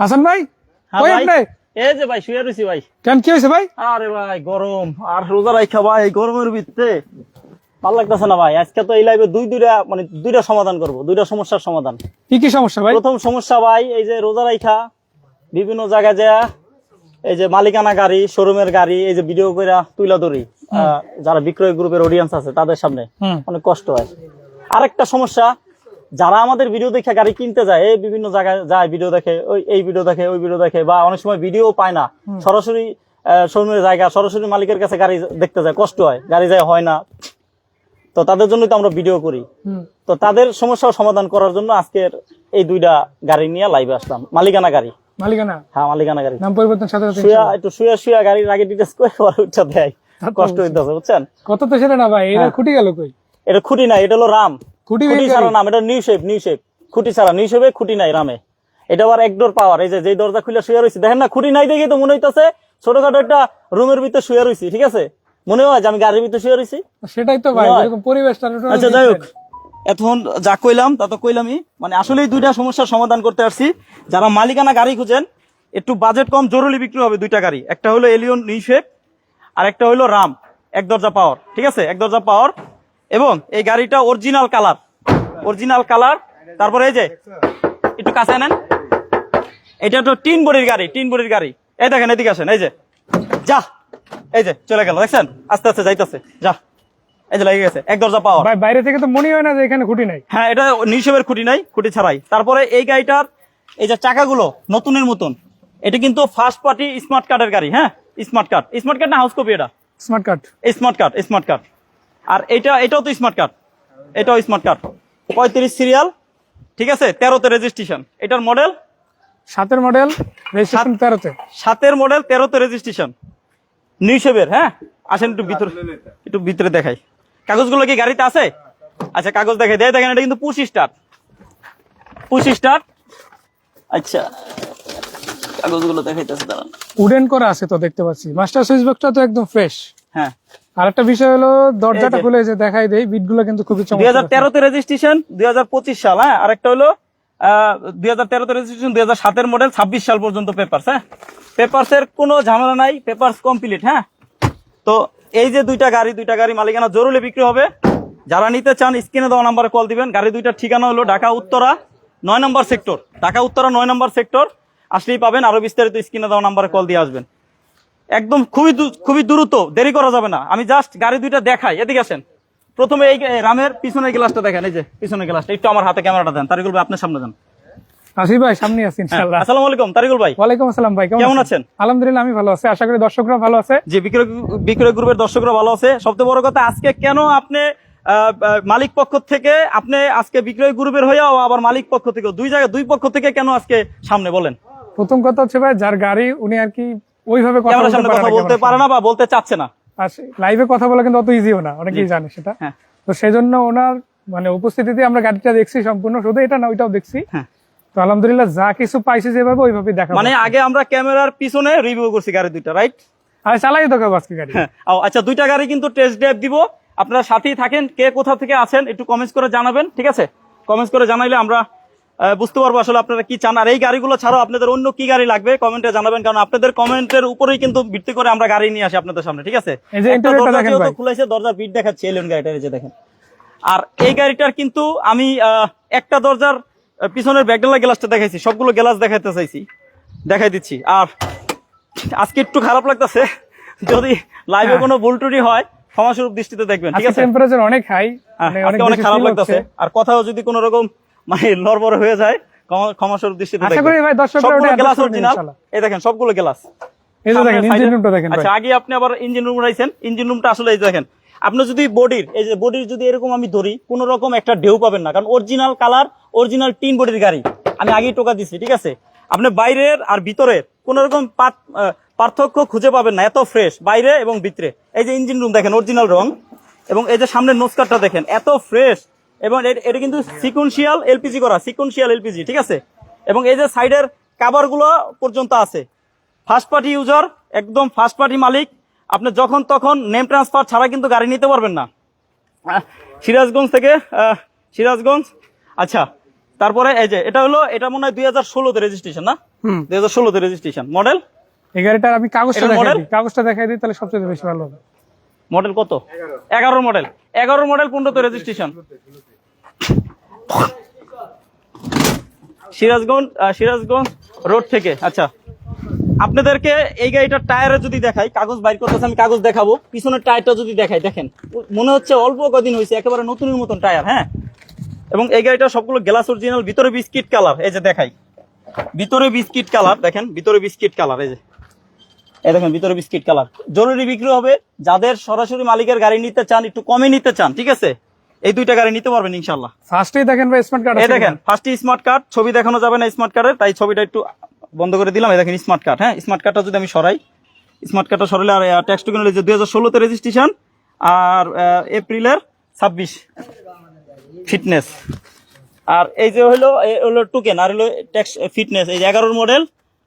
হাসান ভাই? কই আপনি? এই যে ভাই শুয়ে রয়েছি ভাই। কেন কি হয়েছে ভাই? আরে ভাই গরম। আর রোজা রাখা ভাই গরমের ভিতরে ভালো লাগতেছে না ভাই। আজকে তো এই লাইভে দুই দুইটা মানে দুইটা সমাধান করব দুইটা সমস্যার সমাধান। কি কি সমস্যা ভাই? প্রথম সমস্যা ভাই এই যে রোজা রাখা বিভিন্ন জায়গায় যা এই যে মালিকানা গাড়ি শোরুমের গাড়ি এই যে ভিডিও করে তুইলা ধরি। যারা বিক্রয় গ্রুপের অডিয়েন্স আছে তাদের সামনে অনেক কষ্ট হয়। আরেকটা সমস্যা যারা আমাদের ভিডিও দেখে গাড়ি কিনতে যায় এই বিভিন্ন জায়গায় যায় ভিডিও দেখে ওই এই ভিডিও দেখে ওই ভিডিও দেখে বা অনেক সময় ভিডিও পায় না। সরাসরি শোরুমের জায়গা সরাসরি মালিকের কাছে গাড়ি দেখতে যায় কষ্ট হয়। গাড়ি যায় হয় না। তো তাদের জন্যই তো আমরা ভিডিও করি। তো তাদের সমস্যার সমাধান করার জন্য আজকের এই দুইটা গাড়ি নিয়ে লাইভে আসলাম। মালিকানা গাড়ি। মালিকানা? হ্যাঁ মালিকানা গাড়ি। নাম পরিবর্তন সাথে সাথে শুয়া একটু শুয়া শুয়া গাড়ির আগে ডিটেলস করে পরে উঠা দেয়। কষ্ট হইতেছে বুঝছেন? কত তো সেটা না ভাই এটা খুঁটি গেল কই? এটা খুঁটি নাই এটা হলো রাম। খুঁটি খুঁটি ছাড়া নাম এটা নিউ শেপ নিউ শেপ খুঁটি ছাড়া নিউ শেপে খুঁটি নাই রামে। এটা আবার একডোর পাওয়ার এই যে যেই দরজা খুলে শুয়ে রয়েছে। দেখেন না খুঁটি নাই দেখে তো মনে হইতেছে ছোটখাটো একটা রুমের ভিতরে শুয়ে রয়েছি ঠিক আছে? মনে হয় যে আমি গাড়ির ভিতরে শুয়ে রয়েছি সেটাই তো ভাই এরকম পরিবেশটা আচ্ছা যাই হোক। এখন যা কইলাম তা তো কইলামই। মানে আসলেই দুইটা সমস্যার সমাধান করতে আসছি। যারা মালিকানা গাড়ি খুঁজেন একটু বাজেট কম জরুরি বিক্রি হবে দুইটা গাড়ি। একটা হলো এলিয়ন নিউশেপ আর একটা হলো রাম এক দরজা পাওয়ার ঠিক আছে? এক দরজা পাওয়ার এবং এই গাড়িটা অরিজিনাল কালার অরিজিনাল কালার তারপরে এই যে একটু কাছে নেন। এটা তো টিন বডির গাড়ি টিন বডির গাড়ি। এই দেখেন এদিকে আসেন এই যে। যা এই যে চলে গেল দেখছেন? আস্তে আস্তে যাইতেছে যা। এই যে লেগে গেছে এক দরজা পাওয়ার ভাই বাইরে থেকে তো মনে হয় না যে এখানে খুঁটি নাই। হ্যাঁ এটা নিউশেপের খুঁটি নাই খুঁটি ছাড়াই। তারপরে এই গাড়িটার এই যে চাকাগুলো নতুনের মতন এটা কিন্তু ফার্স্ট পার্টি স্মার্ট কার্ডের গাড়ি হ্যাঁ? স্মার্ট কার্ড স্মার্ট কার্ড না হাউস কপি এটা? Smart card smart card smart card আর এটা এটাও তো স্মার্ট কার্ড এটাও স্মার্ট কার্ড পঁয়ত্রিশ সিরিয়াল ঠিক আছে? তেরোতে রেজিস্ট্রেশন এটার মডেল সাতের মডেল রেজিস্ট্রেশন তেরোতে। সাতের মডেল তেরোতে রেজিস্ট্রেশন নিউশেপের হ্যাঁ? আসেন একটু ভিতরে একটু ভিতরে দেখাই। কাগজগুলো কি গাড়িতে আছে? আচ্ছা কাগজ দেখাই। দেয় দেখেন এটা কিন্তু পুশ স্টার পুশ স্টার আচ্ছা। কাগজগুলো দেখাইতেছে দাঁড়ান। উডেন করা আছে তো দেখতে পাচ্ছি। মাস্টার সুইচ বক্সটা তো একদম ফ্রেশ আর একটা বিষয় হলো দরজাটা খুলে যে দেখাই দেই বিটগুলো কিন্তু খুবই দুই হাজার তেরোতে রেজিস্ট্রেশন দুই হাজার পঁচিশ সাল হ্যাঁ? আরেকটা হলো দুই হাজার তেরোতে রেজিস্ট্রেশন দুই হাজার সাতের মডেল ছাব্বিশ সাল পর্যন্ত পেপারস হ্যাঁ? পেপারস এর কোনো ঝামেলা নাই পেপারস কমপ্লিট হ্যাঁ? তো এই যে দুইটা গাড়ি দুইটা গাড়ি মালিকানা জরুরি বিক্রি হবে। যারা নিতে চান স্ক্রিনে দেওয়া নাম্বারে কল দিবেন। গাড়ি দুইটার ঠিকানা হলো ঢাকা উত্তরা নয় নম্বর সেক্টর ঢাকা উত্তরা নয় নম্বর সেক্টর আসলেই পাবেন আরও বিস্তারিত স্ক্রিনে দেওয়া নাম্বারে কল দিয়ে আসবেন। একদম খুবই খুবই দ্রুত দেরি করা যাবে না। আমি জাস্ট গাড়ি দুইটা দেখাই। এদিকে আসেন। প্রথমে এই রামের পিছনের গ্লাসটা দেখেন এই যে পিছনের গ্লাসটা। একটু আমার হাতে ক্যামেরাটা দেন। তারিকুল ভাই আপনার সামনে দেন। আসি ভাই সামনে আছি ইনশাআল্লাহ। আসসালামু আলাইকুম তারিকুল ভাই। ওয়ালাইকুম আসসালাম ভাই কেমন আছেন? আলহামদুলিল্লাহ আমি ভালো আছি। আশা করি দর্শকরা ভালো আছে। যে বিক্রয় বিক্রয় গ্রুপের দর্শকরা ভালো আছে। সবচেয়ে বড় কথা আজকে কেন আপনি আহ, আহ, মালিক পক্ষ থেকে আপনি আজকে বিক্রয় গ্রুপের হয়েও আবার মালিক পক্ষ থেকে দুই জায়গায় দুই পক্ষ থেকে কেন আজকে সামনে বলেন? প্রথম কথা হচ্ছে ভাই যার গাড়ি উনি আর কি ওইভাবে কথা বলতে পারে না বলতে পারে না বা বলতে চাচ্ছে না। লাইভে কথা বলা কিন্তু অত ইজিও না অনেকেই জানে সেটা। হ্যাঁ। তো সেই জন্য ওনার মানে উপস্থিতিতে আমরা গাড়িটা দেখছি সম্পূর্ণ শুধু এটা না ওইটাও দেখছি। হ্যাঁ। তো আলহামদুলিল্লাহ যা কিছু পাইছি যেভাবে ওইভাবে দেখা মানে আগে আমরা ক্যামেরার পিছনে রিভিউ করছি গাড়ি দুইটা রাইট আর চালাই তো আজকে গাড়ি। হ্যাঁ। আচ্ছা দুইটা গাড়ি কিন্তু টেস্ট ড্রাইভ দিব। আপনারা সাথেই থাকেন কে কোথা থেকে আছেন একটু কমেন্টস করে জানাবেন ঠিক আছে? কমেন্টস করে জানাইলে আমরা বুঝতে পারব আসলে আপনারা কি চান। আর এই গাড়িগুলো ছাড়াও আপনাদের অন্য কি গাড়ি লাগবে? কমেন্টে জানাবেন কারণ আপনাদের কমেন্টের উপরেই কিন্তু ভিত্তি করে আমরা গাড়ি নিয়ে আসি আপনাদের সামনে ঠিক আছে। খুলেছে দরজা বিট দেখাচ্ছে এলিয়ন গাড়িটার এই যে দেখেন। আর এই গাড়িটার কিন্তু আমি একটা দরজার পিছনের ব্যাকডালা গ্লাসটা দেখাইছি সবগুলো গ্লাস দেখাইতে চাইছি। দেখাই দিচ্ছি। আর আজকে একটু খারাপ লাগতেছে যদি লাইভে হ্যাঁ। কোনো ভুল ত্রুটি হয় ক্ষমাস্বরূপ দৃষ্টিতে দেখবেন ঠিক আছে? টেম্পারেচার অনেক হাই হ্যাঁ, মানে অনেক খারাপ লাগতেছে। আর কথাও যদি কোনো রকম মানে লড়বড় হয়ে যায়। ক্ষমা- ক্ষমাস্বরূপ দৃষ্টিতে আশা করি ভাই দর্শকরা ওটা গ্লাস অরিজিনাল এই দেখেন সবগুলো গ্লাস এই যে দেখেন ইঞ্জিন রুমটা দেখেন আচ্ছা আগে আপনি আবার ইঞ্জিন রুম রাইছেন ইঞ্জিন রুমটা আসলে এই দেখেন আপনি যদি বডির এই যে বডির যদি এরকম আমি ধরি কোন রকম একটা ঢেউ পাবেন না। কারণ অরিজিনাল কালার অরিজিনাল টিন বডির গাড়ি। আমি আগেই টোকা দিছি ঠিক আছে? আপনি বাইরের আর ভিতরের কোন রকম পার্থক্য খুঁজে পাবেন না এত ফ্রেশ বাইরে এবং ভিতরে। এই যে ইঞ্জিন রুম দেখেন অরিজিনাল রং। এবং এই যে সামনের নোসকারটা দেখেন এত ফ্রেশ এবং এটা কিন্তু সিকুয়েন্সিয়াল এলপিজি করা সিকুয়েন্সিয়াল এলপিজি ঠিক আছে? এবং এই যে সাইডের কাভারগুলো পর্যন্ত আছে। ফার্স্ট পার্টি ইউজার একদম ফার্স্ট পার্টি মালিক আপনি যখন তখন নেম ট্রান্সফার ছাড়া কিন্তু গাড়ি নিতে পারবেন না। সিরাজগঞ্জ থেকে সিরাজগঞ্জ। আচ্ছা তারপরে এই যে এটা হলো এটা মনে হয় দুই হাজার ষোলোতে রেজিস্ট্রেশন না? হুম। দুই হাজার ষোলোতে রেজিস্ট্রেশন মডেল এই গাড়িটার আমি কাগজটা দিই কাগজটা দেখাই দিই তাহলে সবচেয়ে বেশি ভালো হবে। মডেল কত? এগারো। মডেল এগারো মডেল পনেরোতে রেজিস্ট্রেশন সিরাজগঞ্জ সিরাজগঞ্জ রোড থেকে আচ্ছা। আপনাদেরকে এই গাড়িটার টায়ারে যদি দেখাই, কাগজ বাইর করতেছে, আমি কাগজ দেখাবো। পিছনের টায়ারটা যদি দেখাই, দেখেন। মনে হচ্ছে অল্প কদিন হয়েছে, একেবারে নতুনের মতন টায়ার হ্যাঁ? এবং এই গাড়িটা সবগুলো গ্লাস অরিজিনাল ভিতরে বিস্কিট কালার এই যে দেখাই। ভিতরে বিস্কিট কালার দেখেন, ভিতরে বিস্কিট কালার এই যে। এই দেখেন, ভিতরে বিস্কিট কালার জরুরি বিক্রি হবে, যাদের সরাসরি মালিকের গাড়ি নিতে চান, একটু কমে নিতে চান, ঠিক আছে? এই দুইটা গাড়ি নিতে পারবেন ইনশাল্লাহ ফার্স্টেই দেখেন ভাই স্মার্ট কার্ড এই দেখেন ফার্স্ট স্মার্ট কার্ড ছবি দেখানো যাবে না স্মার্ট কার্ডের তাই ছবিটা একটু বন্ধ করে দিলাম। এই দেখেন স্মার্ট কার্ড হ্যাঁ স্মার্ট কার্ডটা যদি আমি সরাই স্মার্ট কার্ডটা সরালে আর ট্যাক্স টোকেন যে দুই হাজার ষোলোতে রেজিস্ট্রেশন আর এপ্রিলের ছাব্বিশ। ফিটনেস আর এই যে হলো হলো টোকেন আর হলো ট্যাক্স ফিটনেস এই এগারোর মডেল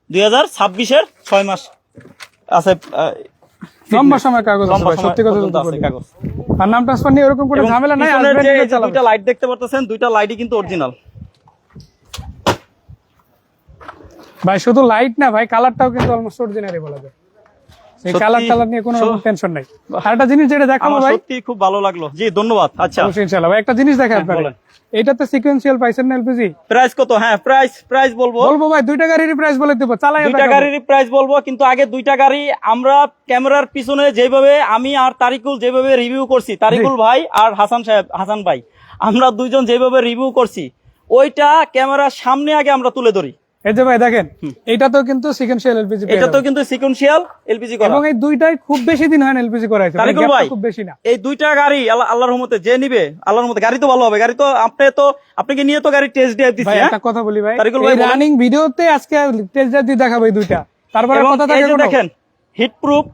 দুই হাজার ছাব্বিশের ছয় মাস আছে লম্বা সময় কাগজ আছে সত্যি কথা বলতে কাগজ। আর নাম ট্রান্সফার নিয়ে এরকম কোনো ঝামেলা নাই দুইটা লাইট দেখতে পারতেছেন দুইটা লাইটই কিন্তু অরিজিনাল ভাই শুধু লাইট না ভাই কালারটাও কিন্তু অলমোস্ট অরিজিনালি বলা যায়। এই কালার টালার নিয়ে কোনো টেনশন নাই। আর একটা জিনিস যেটা দেখাবো ভাই। সত্যি খুব ভালো লাগল। জি ধন্যবাদ। আচ্ছা। ইনশাআল্লাহ। ভাই একটা জিনিস দেখাই হ্যাঁ, আপনার সিকোয়েন্সিয়াল পাইছেন না এলপিজি প্রাইস কত? হ্যাঁ প্রাইস প্রাইস বলব। বলব ভাই দুইটা গাড়ির প্রাইস বলে দেবো। চালাই দুইটা গাড়ির প্রাইস বলব কিন্তু আগে দুইটা গাড়ি আমরা ক্যামেরার পিছনে যেভাবে আমি আর তারিকুল যেভাবে রিভিউ করছি তারিকুল ভাই আর হাসান সাহেব হাসান ভাই আমরা দুইজন যেভাবে রিভিউ করছি ওইটা ক্যামেরার সামনে আগে আমরা তুলে ধরি। এই যে ভাই দেখেন এইটাতেও কিন্তু সিকোয়েন্সিয়াল এলপিজি এটা তো কিন্তু সিকুয়েন্সিয়াল এলপিজি করা। এবং এই দুইটাই খুব বেশি দিন হয় এলপিজি করা হয়েছে তারিকুল ভাই। খুব বেশি না। এই দুইটা গাড়ি আল্লাহ আল্লাহর রহমতে যে নিবে আল্লাহর রহমতে গাড়ি তো ভালো হবে। গাড়ি তো আপনি তো আপনাকে নিয়ে তো গাড়ি টেস্ট ড্রাইভ দিছি হ্যাঁ? একটা কথা বলি ভাই তারিকুল ভাই রানিং ভিডিওতে আজকে টেস্ট ড্রাইভ দিয়ে দেখাবো এই দুইটা। তারপরে কথা থাকে দেখেন হিট প্রুফ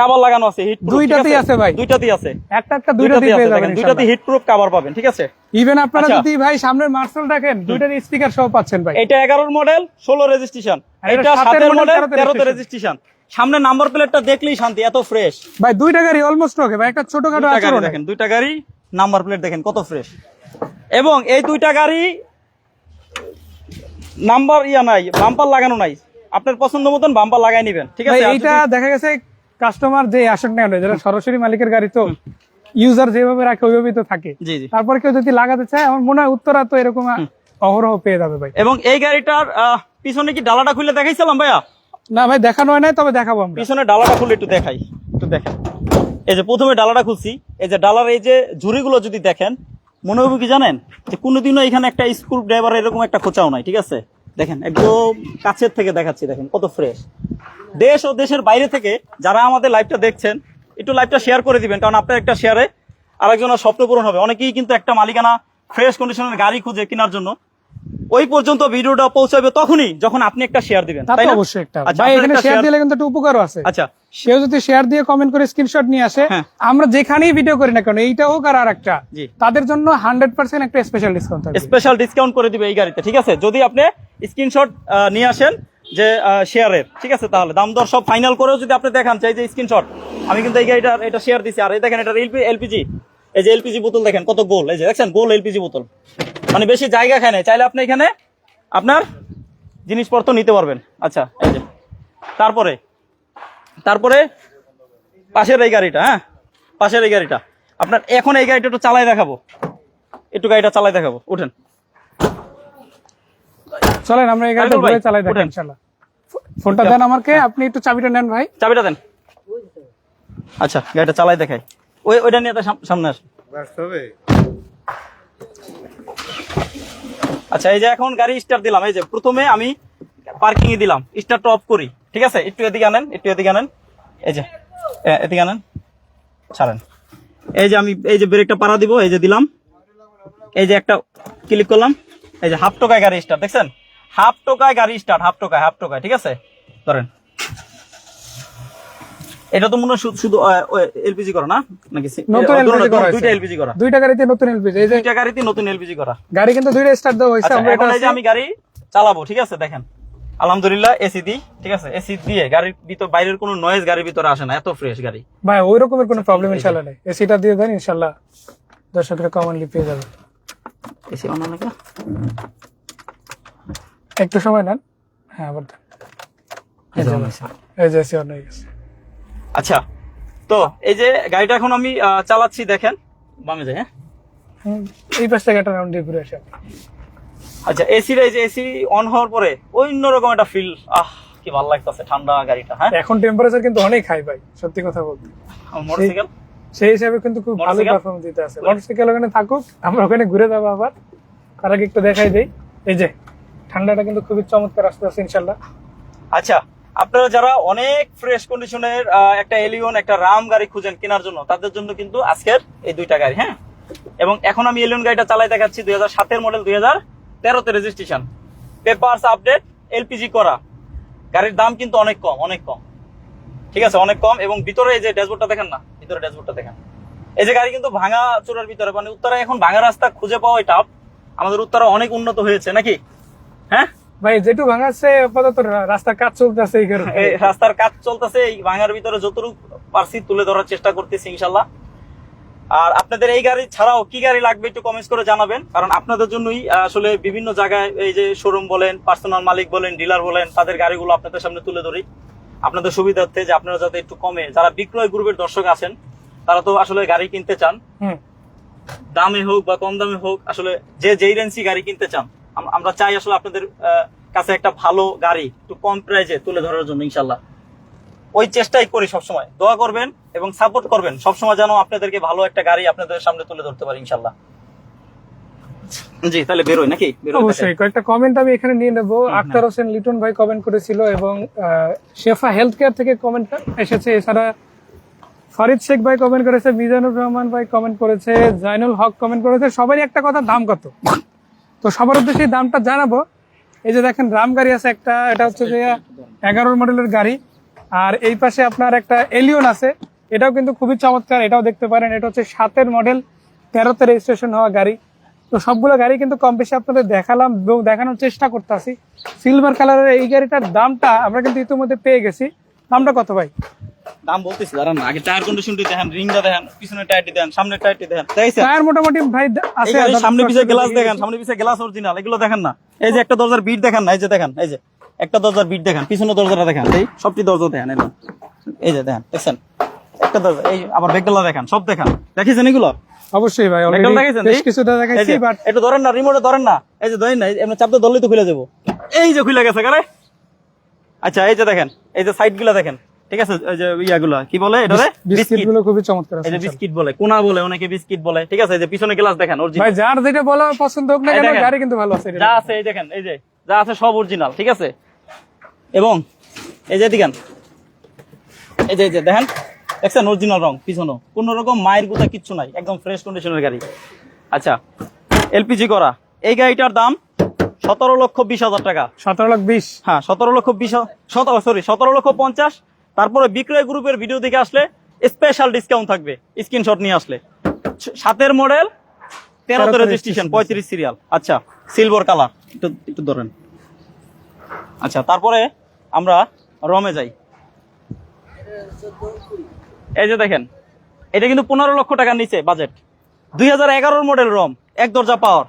কাভার লাগানো আছে হিট দুইটাতেই আছে? ভাই। দুইটাতেই আছে। একটা একটা দুইটাতেই পেয়ে যাবেন দেখেন দুইটাতে হিট প্রুফ কাভার পাবেন ঠিক আছে? ইভেন আপনারা আচ্ছা। যদি ভাই সামনের মার্সেল দেখেন দুইটার স্পিকার সহ পাচ্ছেন ভাই। এটা এগারোর মডেল ষোলো রেজিস্ট্রেশন এটা এটা সাতের সাতের মডেল তেরোতে তেরোতে রেজিস্ট্রেশন সামনে নাম্বার প্লেটটা দেখলেই শান্তি এত ফ্রেশ ভাই দুইটা গাড়ি অলমোস্ট ওকে ভাই একটা ছোটখাটো আচরণ। দেখেন দুইটা গাড়ি নাম্বার প্লেট দেখেন কত ফ্রেশ এবং এই দুইটা গাড়ি নাম্বার ইয়া নাই বাম্পার লাগানো নাই। আপনার পছন্দ মতন বাম্পার লাগাই নিবেন ঠিক আছে? এইটা দেখা গেছে কাস্টমার যে আসেন না যারা সরাসরি মালিকের গাড়ি তো ইউজার যেভাবে রাখে ওইভাবেই তো থাকে। তারপরে কেউ যদি লাগাতে চায় আমার মনে হয় উত্তরা তো এরকম অহরহ পেয়ে যাবে ভাই। এবং এই গাড়িটার পিছনে কি ডালাটা খুলে দেখাইছিলাম ভাইয়া? না ভাই দেখানো হয় নাই তবে দেখাবো আমরা। পিছনে ডালাটা খুলে একটু দেখাই একটু দেখেন। এই যে প্রথমে ডালাটা খুলছি এই যে ডালার এই যে ঝুড়িগুলো যদি দেখেন মনে হবে কি জানেন? যে কোনোদিনও এখানে একটা স্ক্রু ড্রাইভার এরকম একটা খোঁচাও নাই ঠিক আছে? দেখেন একদম কাছের থেকে দেখাচ্ছি দেখেন কত ফ্রেশ দেশ ও দেশের বাইরে থেকে যারা আমাদের লাইভটা দেখছেন একটু লাইভটা শেয়ার করে দিবেন কারণ আপনার একটা শেয়ারে আরেকজনের স্বপ্ন পূরণ হবে অনেকেই কিন্তু একটা মালিকানা ফ্রেশ কন্ডিশনের গাড়ি খুঁজে কেনার জন্য ওই পর্যন্ত ভিডিওটা পৌঁছাবে তখনই যখন আপনি একটা শেয়ার দিবেন তাই না? অবশ্যই একটা আচ্ছা, ভাই এখানে শেয়ার দিলে কিন্তু একটা উপকারও আছে আচ্ছা সেও যদি শেয়ার দিয়ে কমেন্ট করে স্ক্রিনশট নিয়ে আসে হ্যাঁ। আমরা যেখানেই ভিডিও করি না কেন এইটা হোক আর আরেকটা জি। তাদের জন্য হান্ড্রেড পার্সেন্ট একটা স্পেশাল ডিসকাউন্ট স্পেশাল ডিসকাউন্ট করে দিবে এই গাড়িতে ঠিক আছে যদি আপনি স্ক্রিনশট নিয়ে আসেন যে শেয়ারের ঠিক আছে তাহলে? দাম দর সব ফাইনাল করেও যদি আপনি দেখান, চাই যে স্ক্রিনশট আমি কিন্তু এই গাড়িটার এটা শেয়ার দিছি। আর এই দেখেন, এটা এলপি এলপিজি এই যে এলপিজি বোতল দেখেন, কত গোল। এই যে দেখছেন, গোল এলপিজি বোতল। মানে বেশি জায়গা খায় না চাইলে আপনি এখানে আপনার জিনিসপত্র নিতে পারবেন। আচ্ছা এই যে। তারপরে তারপরে পাশের এই গাড়িটা হ্যাঁ? পাশের এই গাড়িটা। আপনার এখন এই গাড়িটা একটু চালাই দেখাবো। একটু গাড়িটা চালাই দেখাবো। উঠেন। চলেন আমরা এই গাড়িটা ঘুরে চালাই দেখেন উঠেন। ইনশাল্লাহ। ফোনটা দেন আমাকে আপনি একটু চাবিটা নেন ভাই। চাবিটা দেন। আচ্ছা গাড়িটা চালাই দেখাই। ওই ওইটা নিয়ে সামনে আসুন। আচ্ছা এই যে এখন গাড়ি স্টার্ট দিলাম এই যে প্রথমে আমি পার্কিং এ দিলাম স্টার্ট অফ করি ঠিক আছে? একটু এদিকে আনেন একটু এদিকে আনেন। এই যে এদিকে আনেন। ছাড়েন। এই যে আমি এই যে ব্রেকটা পাড়া দিব এই যে দিলাম। এই যে একটা ক্লিক করলাম এই যে হাফ টোকায় গাড়ি স্টার্ট দেখছেন? হাফ টোকায় গাড়ি স্টার্ট হাফ টোকায় হাফ টোকায় ঠিক আছে? ধরেন। এটা তো মনে হয় শুধু এলপিজি করা না? নাকি নতুন এলপিজি করা দুইটা এলপিজি করা। দুইটা গাড়িতে নতুন এলপিজি এই যে দুইটা গাড়িতে নতুন এলপিজি করা। গাড়ি কিন্তু দুইটা স্টার্ট দেওয়া হয়েছে আচ্ছা আমরা এটা এখন এই যে আমি গাড়ি চালাবো ঠিক আছে? দেখেন। আলহামদুলিল্লাহ এসি দি ঠিক আছে? এসি দিয়ে গাড়ির ভিতর বাইরের কোনো নয়েজ গাড়ির ভিতরে আসে না এত ফ্রেশ গাড়ি। ভাই ওই রকমের কোনো প্রবলেম ইনশাল্লাহ নেই। এসিটা দিয়ে দেন ইনশাল্লাহ দর্শকরা কমনলি পেয়ে যাবে। এসি অন নাকি একটু সময় নেন। হ্যাঁ আবার দেন। এই যে এসি অন হয়ে গেছে। আচ্ছা তো এই যে গাড়িটা এখন আমি চালাচ্ছি দেখেন। বামে যাই হ্যাঁ। এই পাশ থেকে একটা রাউন্ড দিয়ে ঘুরে আসি। আচ্ছা এসির এই যে এসি অন হওয়ার পরে অন্যরকম একটা ফিল আহ কি ভালো লাগতেছে ঠান্ডা গাড়িটা হ্যাঁ। এখন টেম্পারেচার কিন্তু অনেক হাই ভাই সত্যি কথা বলতে। মোটরসাইকেল সেই হিসাবে কিন্তু খুব ভালো? পারফরমেন্স দিতে আছে। মোটরসাইকেল ওখানে থাকুক আমরা ওখানে ঘুরে যাব আবার। তার আগে একটু দেখাই দেই। এই যে ঠান্ডাটা কিন্তু খুবই চমৎকার আসতে আছে ইনশাল্লাহ আচ্ছা আপনারা যারা অনেক ফ্রেশ কন্ডিশনের একটা এলিয়ন একটা রাম গাড়ি খুঁজেন কেনার জন্য, তাদের জন্য কিন্তু আজকের এই দুইটা গাড়ি হ্যাঁ? এবং এখন আমি এলিয়ন গাড়িটা চালাই দেখাচ্ছি দুই হাজার সাতের মডেল দুই হাজার তেরোতে রেজিস্ট্রেশন পেপারস আপডেট এলপিজি করা। গাড়ির দাম কিন্তু অনেক কম অনেক কম। ঠিক আছে, অনেক কম এবং ভিতরে এই যে ড্যাশবোর্ডটা দেখেন না, ভিতরে ড্যাশবোর্ডটা দেখেন। এই যে গাড়ি কিন্তু ভাঙা চোরার ভিতরে মানে উত্তরা এখন ভাঙা রাস্তা খুঁজে পাওয়াই টাফ আমাদের উত্তরা অনেক উন্নত হয়েছে, নাকি? হ্যাঁ? ভাই যেটু ভাঙাচ্ছে আপাতত রাস্তার কাজ চলতেছে এই কারণে রাস্তার কাজ চলতেছে এই ভাঙার ভিতরে যতটুকু পারছি তুলে ধরার চেষ্টা করতেছি ইনশাল্লাহ। আর আপনাদের এই গাড়ি ছাড়াও কি গাড়ি লাগবে একটু কমেন্টস করে জানাবেন কারণ আপনাদের জন্যই আসলে বিভিন্ন জায়গায় এই যে শোরুম বলেন পার্সোনাল মালিক বলেন ডিলার বলেন তাদের গাড়িগুলো আপনাদের সামনে তুলে ধরি। আপনাদের সুবিধার্থে যে আপনারা যাতে একটু কমে যারা বিক্রয় গ্রুপের দর্শক আছেন তারা তো আসলে গাড়ি কিনতে চান। দামে হোক বা কম দামে হোক আসলে যে যেই রেঞ্জই গাড়ি কিনতে চান আমরা চাই আসলে আপনাদের কাছে একটা ভালো গাড়ি একটু কম প্রাইসে তুলে ধরার জন্য ইনশাল্লাহ। ওই চেষ্টাই করি সবসময়। দোয়া করবেন এবং সাপোর্ট করবেন। সবসময় যেন আপনাদেরকে ভালো একটা গাড়ি আপনাদের সামনে তুলে ধরতে পারি ইনশাল্লাহ। জি তাহলে বেরোয় নাকি? অবশ্যই। কয়েকটা কমেন্ট আমি এখানে নিয়ে নেব। আক্তার হোসেন লিটন ভাই কমেন্ট করেছিল এবং আহ, শেফা হেলথ কেয়ার থেকে কমেন্ট এসেছে। এছাড়া ফরিদ শেখ ভাই কমেন্ট করেছে মিজানুর রহমান ভাই কমেন্ট করেছে জাইনুল হক কমেন্ট করেছে। সবারই একটা কথা দাম কত? তো সবার উদ্দেশ্যে দামটা জানাব। এই যে দেখেন, রাম গাড়ি আছে একটা, এটা হচ্ছে যে এগারোর মডেলের গাড়ি। আর এই পাশে আপনার একটা এলিয়ন আছে, এটাও কিন্তু খুবই চমৎকার, এটাও দেখতে পারেন, এটা হচ্ছে সাতের মডেল, তেরোতে রেজিস্ট্রেশন হওয়া গাড়ি। তো সবগুলো গাড়ি কিন্তু কম বেশি আপনাদের দেখালাম এবং দেখানোর চেষ্টা করতেছি সিলভার কালারের এই গাড়িটার দামটা আমরা কিন্তু ইতিমধ্যে পেয়ে গেছি। দামটা কত ভাই? দাম বলতেছি দাঁড়ান আগে টায়ার কন্ডিশনটি দেখেন রিংটা দেখেন পিছনে টায়ারটি দেখেন সামনে টায়ারটি দেখেন টায়ার মোটামুটি ভাই এই আছে সামনে পিছে গ্লাস দেখেন সামনে পিছে গ্লাস অরিজিনাল এগুলো দেখেন না। এই যে একটা দরজার বিট দেখেন না এই যে দেখেন এই যে একটা দরজার বিট দেখেন পিছনে দরজাটা দেখেন এই সবটি দরজা দেখেন এই যে দেখেন দেখছেন? একটা দরজা এই আবার বেগডালা দেখেন সব দেখেন দেখেছেন এগুলো? অবশ্যই ভাই দেখেছেন? বেশ? কিছুটা দেখাইছি বাট একটু ধরেন না রিমোটে ধরেন না এই যে ধরেন না এমনি চাপতে ধরলেই তো খুলে যাব। এই যে খুলে গেছে কারে? আচ্ছা এই যে দেখেন এই যে সাইডগুলা দেখেন। ঠিক আছে এই যে ইয়াগুলো কি বলে এটা বিস্কিট। গুলো খুবই চমৎকার আছে এই যে বিস্কিট বলে কোনা বলে অনেকে বিস্কিট বলে ঠিক আছে এই যে পিছনে গ্লাস দেখেন অরিজিনাল ভাই যার যেটা বলা পছন্দ হোক না কেন গাড়ি কিন্তু ভালো আছে এটা। যা আছে এই দেখেন এই যে যা আছে সব অরিজিনাল ঠিক আছে? এবং এই যে দিকেন এই যে এই যে দেখেন দেখছেন অরিজিনাল রং পিছনেও কোন রকম মায়ের গুতা কিচ্ছু নাই একদম ফ্রেশ কন্ডিশনের গাড়ি। আচ্ছা এলপিজি করা এই গাড়িটার দাম সতেরো লক্ষ বিশ হাজার টাকা। সতেরো লক্ষ বিশ। হ্যাঁ সতেরো লক্ষ বিশ সতেরো সরি সতেরো লক্ষ পঞ্চাশ তারপরে বিক্রয় গ্রুপের ভিডিও দেখে আসলে স্পেশাল ডিসকাউন্ট থাকবে স্ক্রিনশট নিয়ে আসলে। সাতের মডেল তেরোতে রেজিস্ট্রেশন পঁয়ত্রিশ সিরিয়াল আচ্ছা সিলভার কালার একটু একটু ধরেন। আচ্ছা তারপরে আমরা রমে যাই। এই যে দেখেন এটা কিন্তু পনেরো লক্ষ টাকার নিচে বাজেট দুই হাজার এগারোর মডেল রম এক দরজা পাওয়ার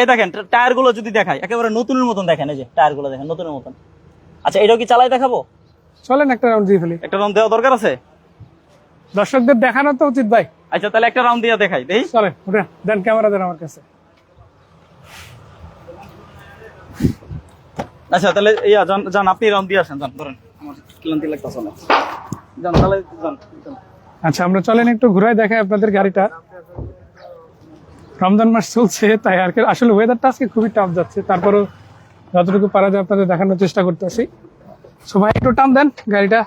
এই দেখেন টায়ারগুলো যদি দেখায় একেবারে নতুনের মতন দেখেন এই যে টায়ারগুলো দেখেন নতুনের মতন। আচ্ছা এটাও কি চালাই দেখাবো? চলেন একটা রাউন্ড দিয়ে ফেলি। একটা রাউন্ড দেওয়া দরকার আছে? দর্শকদের দেখানো তো উচিত ভাই। আচ্ছা তাহলে একটা রাউন্ড দিয়ে দেখাই দেই। চলেন উঠেন দেন ক্যামেরা দেন আমার কাছে। আচ্ছা তাহলে ইয়া যান যান আপনি রাউন্ড দিয়ে আসেন যান ধরেন। আমার ক্লান্তি লাগতেছে না। যান তাহলে যান। আচ্ছা আমরা চলেন একটু ঘুরাই দেখাই আপনাদের গাড়িটা। রমজান মাস চলছে তাই আর আসলে ওয়েদারটা আজকে খুবই টাফ যাচ্ছে। তারপরও যতটুকু পারা যায় আপনাদের দেখানোর চেষ্টা করতেছি। সো ভাই, একটু টান দেন, গাড়িটা।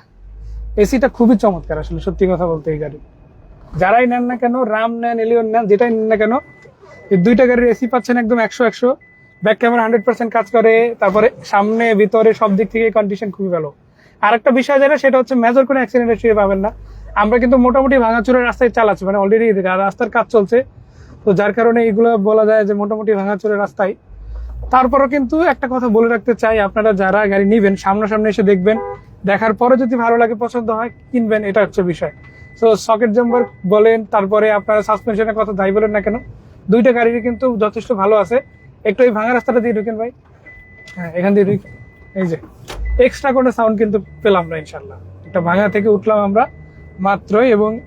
এসিটা খুবই চমৎকার আসলে, সত্যি কথা বলতে এই গাড়ি। যারাই নেন না কেন, রাম নেন, এলিয়ন নেন, যেটাই নেন না কেন, এই দুইটা গাড়ির এসি পাচ্ছেন একদম একশো একশো। ব্যাক ক্যামেরা হান্ড্রেড পার্সেন্ট কাজ করে, তারপরে সামনে, ভিতরে, সব দিক থেকে কন্ডিশন খুবই ভালো। আর একটা বিষয় যেটা, সেটা হচ্ছে মেজর কোনো অ্যাক্সিডেন্ট শুয়ে পাবেন না। আমরা কিন্তু মোটামুটি ভাঙাচুরের রাস্তায় চালাচ্ছি মানে অলরেডি রাস্তার কাজ চলছে। তো যার কারণে এগুলো বলা যায় যে মোটামুটি ভাঙাচুরের রাস্তায়। তারপরও কিন্তু একটা কথা বলে রাখতে চাই, আপনারা যারা গাড়ি নিবেন, সামনাসামনি এসে দেখবেন, দেখার পরে যদি ভালো লাগে, পছন্দ হয়, কিনবেন, এটা হচ্ছে বিষয়। তো সকেট জাম্পার বলেন, তারপরে আপনারা সাসপেনশনের কথা যাই বলেন না কেন, দুইটা গাড়িরই কিন্তু যথেষ্ট ভালো আছে। একটু এই ভাঙা রাস্তাটা দিয়ে ঢুকেন ভাই। হ্যাঁ এখান দিয়ে রিক- এই যে এক্সট্রা কোনো সাউন্ড কিন্তু পেলাম না ইনশাল্লাহ একটা ভাঙা থেকে উঠলাম আমরা, মাত্রই, এবং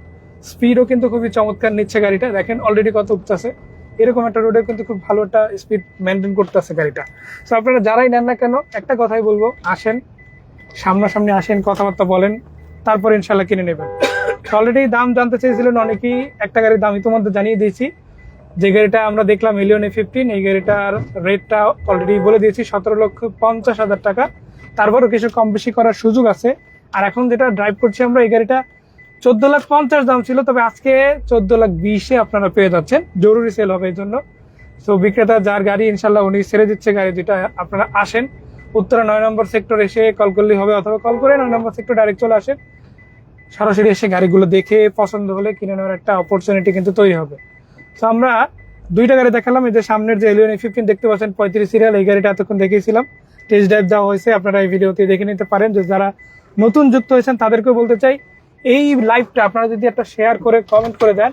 স্পিডও কিন্তু খুবই চমৎকার নিচ্ছে গাড়িটা। দেখেন অলরেডি কত উঠতেছে। এরকম একটা রোডে কিন্তু খুব ভালো একটা স্পিড মেনটেন করতেছে গাড়িটা। তো আপনারা যারাই নেন না কেন, একটা কথাই বলব, আসেন, সামনাসামনি আসেন, কথাবার্তা বলেন, তারপর ইনশাল্লাহ কিনে নেবেন। অলরেডি দাম জানতে চেয়েছিলেন অনেকেই, একটা গাড়ির দাম ইতিমধ্যে জানিয়ে দিয়েছি। যে গাড়িটা আমরা দেখলাম মিলিয়ন এ ফিফটিন এই গাড়িটার রেটটা অলরেডি বলে দিয়েছি, সতেরো লক্ষ পঞ্চাশ হাজার টাকা। তারপরও কিছু কম বেশি করার সুযোগ আছে। আর এখন যেটা ড্রাইভ করছি আমরা, এই গাড়িটা চোদ্দ লাখ পঞ্চাশ দাম ছিল, তবে আজকে চোদ্দ লাখ বিশে আপনারা পেয়ে যাচ্ছেন। জরুরি সেল হবে এই জন্য। তো বিক্রেতা যার গাড়ি ইনশাল্লাহ উনি ছেড়ে দিচ্ছে, গাড়ি দুইটা আপনারা আসেন। উত্তরা নয় নম্বর সেক্টর এসে কল করলেই হবে, অথবা কল করে নয় নম্বর সেক্টর ডাইরেক্ট চলে আসেন। সরাসরি এসে গাড়িগুলো দেখে পছন্দ হলে কিনে নেওয়ার একটা অপরচুনিটি কিন্তু তৈরি হবে। তো আমরা দুইটা গাড়ি দেখালাম, এই যে সামনের যে এলিয়ন ফিফটিন দেখতে পাচ্ছেন, পঁয়ত্রিশ সিরিয়াল এই গাড়িটা এতক্ষণ দেখিয়েছিলাম। টেস্ট ড্রাইভ দেওয়া হয়েছে, আপনারা এই ভিডিওতে দেখে নিতে পারেন। যে যারা নতুন যুক্ত হয়েছেন, তাদেরকেও বলতে চাই এই লাইভটা আপনারা যদি একটা শেয়ার করে কমেন্ট করে দেন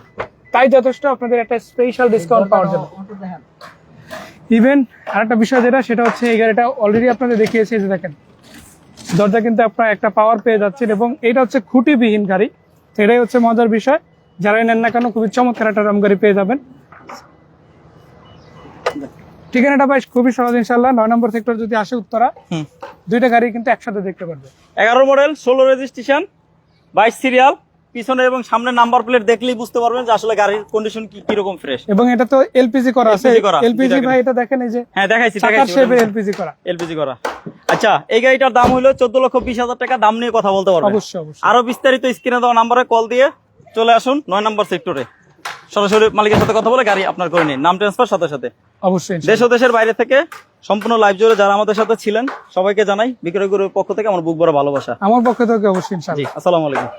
তাই যথেষ্ট আপনাদের একটা স্পেশাল ডিসকাউন্ট পাওয়ার জন্য। ইভেন আরেকটা বিষয় যেটা সেটা হচ্ছে এই গাড়িটা অলরেডি আপনাদের দেখিয়েছি যে দেখেন। দরজা কিন্তু আপনারা একটা পাওয়ার পেয়ে যাচ্ছেন এবং এটা হচ্ছে খুঁটিবিহীন গাড়ি। এটাই হচ্ছে মজার বিষয়। যারাই নেন না কেন খুবই চমৎকার একটা রাম গাড়ি পেয়ে যাবেন। ঠিকানাটা পাই খুবই সহজ ইনশাল্লাহ নয় নম্বর সেক্টর যদি আসে উত্তরা দুইটা গাড়ি কিন্তু একসাথে দেখতে পারবে। এগারো মডেল ষোলো রেজিস্ট্রেশন বাইশ সিরিয়াল পিছনে এবং সামনে নাম্বার প্লেট দেখলেই বুঝতে পারবেন যে আসলে গাড়ির কন্ডিশন কি কীরকম ফ্রেশ এবং এটা তো এলপিজি করা আছে। এলপিজি ভাই এটা দেখেন এই যে হ্যাঁ দেখাইছি দেখাইছি এলপিজি করা। এলপিজি করা। আচ্ছা এই গাড়িটার দাম হলো চোদ্দ লক্ষ বিশ হাজার টাকা দাম নিয়ে কথা বলতে পারবেন। অবশ্যই অবশ্যই। আরও বিস্তারিত স্ক্রিনে দেওয়া নাম্বারে কল দিয়ে চলে আসুন নয় নম্বর সেক্টরে সরাসরি মালিকের সাথে কথা বলে গাড়ি আপনার করে নিন। নাম ট্রান্সফার সাথে সাথে। অবশ্যই দেশ ও দেশের বাইরে থেকে সম্পূর্ণ লাইভ জোরে যারা আমাদের সাথে ছিলেন সবাইকে জানাই বিক্রয় গুরুর পক্ষ থেকে আমার বুক বড় ভালোবাসা। আমার পক্ষ থেকে অবশ্যই আসসালামাইকুম আসসালামু আলাইকুম।